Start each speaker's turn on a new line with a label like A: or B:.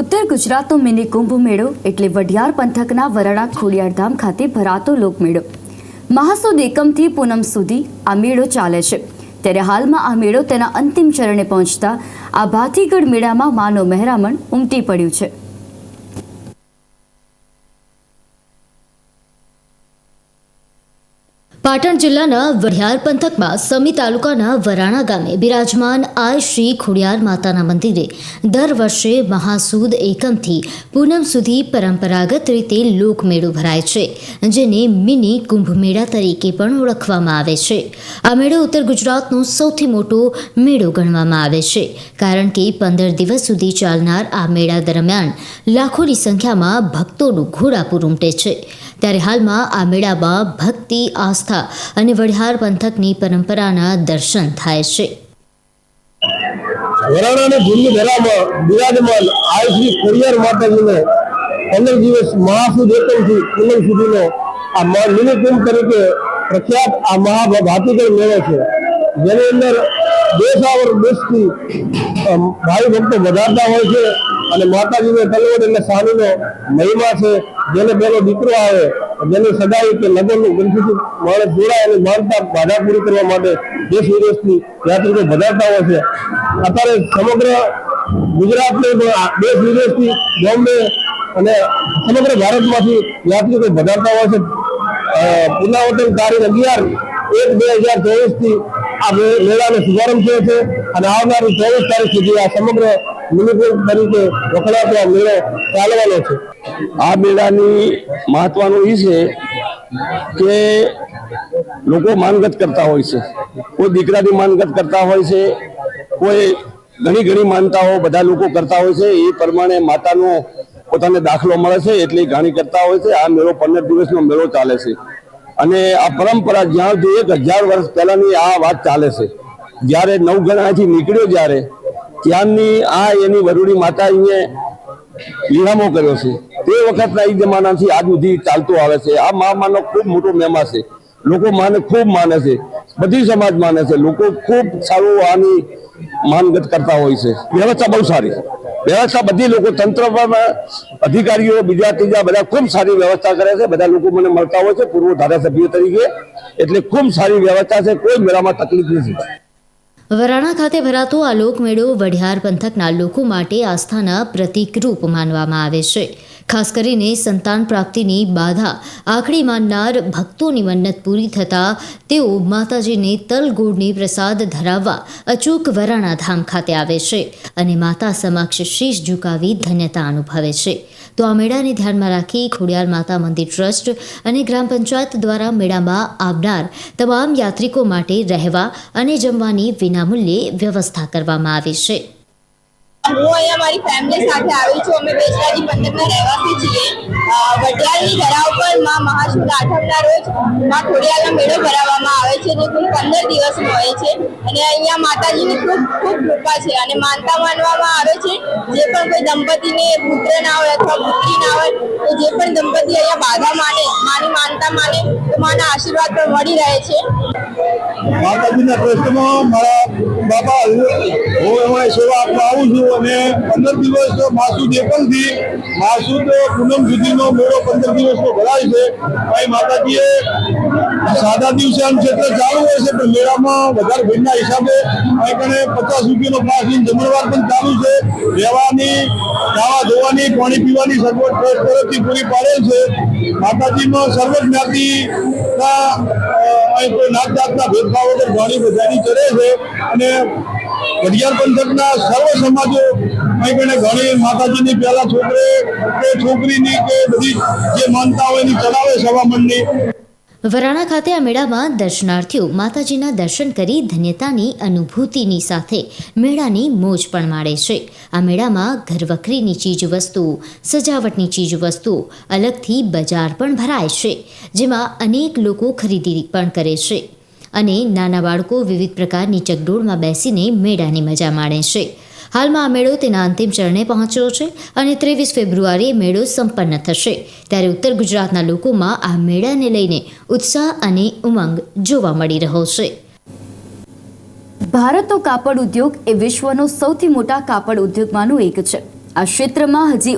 A: ઉત્તર ગુજરાતનો મિની કુંભ મેળો એટલે વઢિયાર પંથકના વરાણા ખોડિયારધામ ખાતે ભરાતો લોકમેળો. મહાસુદ એકમથી પૂનમ સુધી આ મેળો ચાલે છે. ત્યારે હાલમાં આ મેળો તેના અંતિમ ચરણે પહોંચતા આ ભાથીગઢ મેળામાં માનો મહેરામણ ઉમટી પડ્યું છે.
B: પાટણ જિલ્લાના વઢિયાર પંથકમાં સમી તાલુકાના વરાણા ગામે બિરાજમાન આય શ્રી ખોડિયાર માતાના મંદિરે દર વર્ષે મહાસુદ એકમથી પૂનમ સુધી પરંપરાગત રીતે લોકમેળો ભરાય છે, જેને મિની કુંભ મેળા તરીકે પણ ઓળખવામાં આવે છે. આ મેળો ઉત્તર ગુજરાતનો સૌથી મોટો મેળો ગણવામાં આવે છે, કારણ કે પંદર દિવસ સુધી ચાલનાર આ મેળા દરમિયાન લાખોની સંખ્યામાં ભક્તોનું ઘોડાપુર ઉમટે છે. ત્યારે હાલમાં આ મેળામાં ભક્તિ, આસ્થા અને વઢિયાર પંથકની પરંપરાના દર્શન થાય છે.
C: વરાણાની ભૂમિ પંદર દિવસ મહાસુદ એકમથી પૂનમ સુધીનો આ મ- મિની કુંભ તરીકે પ્રખ્યાત આ મહાભાતીગઢ મેળો છે. જેની અંદર દેશાવર દેશથી ભાઈ ભક્તો વધારતા હોય છે અને માતાજીનો તલવડ એટલે સાનીનો મહિમા છે. જેને પેલો દીકરો આવે જેની સદાય કે લગ્નનું ગ્રંથિથી માણસ જોડાય અને માનતા બાધા પૂરી કરવા માટે દેશ વિદેશથી યાત્રિકો વધારતા હોય છે. અત્યારે સમગ્ર ગુજરાતને દેશ વિદેશથી બોમ્બે અને સમગ્ર ભારતમાંથી યાત્રિકો વધારતા હોય છે. પુનરાવર્તન તારીખ અગિયાર એક બે હજાર ચોવીસથી આ મેળાનો શુભારંભ થયો છે અને આવનારી ચોવીસ તારીખ સુધી આ સમગ્ર મિનિપુર તરીકે વખણાતો આ મેળો ચાલવાનો છે. આ મેળાની મહત્વનું એ છે કે લોકો માનગત કરતા હોય છે. કોઈ દીકરાની માનગત કરતા હોય છે, કોઈ ઘણી ઘણી માનતાઓ બધા લોકો કરતા હોય છે, એ પ્રમાણે માતાનો પોતાને દાખલો મળે છે, એટલે ઘણી કરતા હોય છે. આ મેળો પંદર દિવસનો મેળો ચાલે છે. અને આ પરંપરા જ્યાં સુધી એક હજાર વર્ષ પહેલાની આ વાત ચાલે છે. જ્યારે નવગણાથી નીકળ્યો, જ્યારે ત્યારની આ એની વરુડી માતા વિરામો કર્યો છે. તે વખતના એ જમાનાથી આજ સુધી ચાલતું આવે છે. આ મહામાનો ખૂબ મોટો મહેમા છે. લોકો માને ખૂબ માને છે. બધી સમાજ માને છે. લોકો ખૂબ સારું આની માનગત કરતા હોય છે. વ્યવસ્થા બહુ સારી વ્યવસ્થા બધી લોકો તંત્ર અધિકારીઓ, બીજા ત્રીજા બધા ખૂબ સારી વ્યવસ્થા કરે છે. બધા લોકો મને મળતા હોય છે. પૂર્વ ધારાસભ્ય તરીકે. એટલે ખૂબ સારી વ્યવસ્થા છે. કોઈ મેળામાં તકલીફ નથી.
B: વરાણા ખાતે ભરાતો આ લોકમેળો વઢિયાર પંથકના લોકો માટે આસ્થાના પ્રતિકરૂપ માનવામાં આવે છે. ખાસ કરીને સંતાન પ્રાપ્તિની બાધા. આખડી માનનાર ભક્તોની મન્નત પૂરી થતાં તેઓ માતાજીને તલગોળની પ્રસાદ ધરાવવા અચૂક વરાણા ધામ ખાતે આવે છે અને માતા સમક્ષ શીશ ઝુકાવી ધન્યતા અનુભવે છે. તો આ મેળાને ધ્યાનમાં રાખી ખોડિયાર માતા મંદિર ટ્રસ્ટ અને ગ્રામ પંચાયત દ્વારા મેળામાં આવનાર તમામ યાત્રિકો માટે રહેવા અને જમવાની વિનામૂલ્યે વ્યવસ્થા કરવામાં આવી છે.
D: હું અહીંયા મારી ફેમિલી સાથે આવી છું. અમે બેસરાજી પંથકના રહેવાસી છીએ. અ, વઢિયારની ધરા ઉપરમાં મહાશુદ આઠમના રોજમાં ખોડિયાળનો મેળો ભરાવવામાં આવે છે. જે કુલ પંદર દિવસનો હોય છે. અને અહીંયા માતાજીની ખૂબ ખૂબ કૃપા છે. અને માનતા માનવામાં આવે છે જે પણ કોઈ દંપતીને પુત્ર ના હોય અથવા પુત્રી ના હોય તો જે પણ દંપતી અહીંયા બાધા માને માની માનતા માને તો માના આશીર્વાદ પણ મળી રહે છે.
C: માતાજીના ટ્રસ્ટમાં મારા બાપા હું એમાં સેવા આપવા આવું છું. અને પંદર દિવસ માસુદ એકમથી માસુદ પૂનમ સુધીનો મેળો પંદર દિવસનો ભરાય છે. અહીં માતાજીએ સાદા દિવસે આમ ક્ષેત્ર ચાલુ હોય છે, પણ મેળામાં વધારે ભીડના હિસાબે અહીં કણે પચાસ રૂપિયાનો પાસ જમણવાર પણ ચાલુ છે. રહેવાની, ખાવા ધોવાની, પાણી પીવાની સગવડ ટ્રસ્ટ તરફથી પૂરી પાડેલ છે. માતાજીમાં સર્વ જ્ઞાતિના અહીં કોઈ નાત જાતના ભેદભાવ વગર ઘણી બધાની ચડે છે અને ઘડિયાળ પંથકના સર્વ સમાજો કણે ઘણી માતાજીની પહેલા છોકરે કે છોકરીની કે બધી જે માનતા હોય એની ચલાવે સભા મંડળી.
B: વરાણા ખાતે આ મેળામાં દર્શનાર્થીઓ માતાજીના દર્શન કરી ધન્યતાની અનુભૂતિની સાથે મેળાની મોજ પણ માણે છે. આ મેળામાં ઘરવખરીની ચીજ વસ્તુ સજાવટની ચીજ વસ્તુઓ, અલગથી બજાર પણ ભરાય છે, જેમાં અનેક લોકો ખરીદી પણ કરે છે. અને નાના બાળકો વિવિધ પ્રકારની ચકડોળમાં બેસીને મેળાની મજા માણે છે. હાલમાં આ મેળો તેના અંતિમ ચરણે પહોંચ્યો છે અને ત્રેવીસ ફેબ્રુઆરીએ મેળો સંપન્ન થશે. ત્યારે ઉત્તર ગુજરાતના લોકોમાં આ મેળાને લઈને ઉત્સાહ અને ઉમંગ જોવા મળી રહ્યો છે.
A: ભારતનો કાપડ ઉદ્યોગ એ વિશ્વનો સૌથી મોટા કાપડ ઉદ્યોગમાંનું એક છે. આ ક્ષેત્રમાં હજી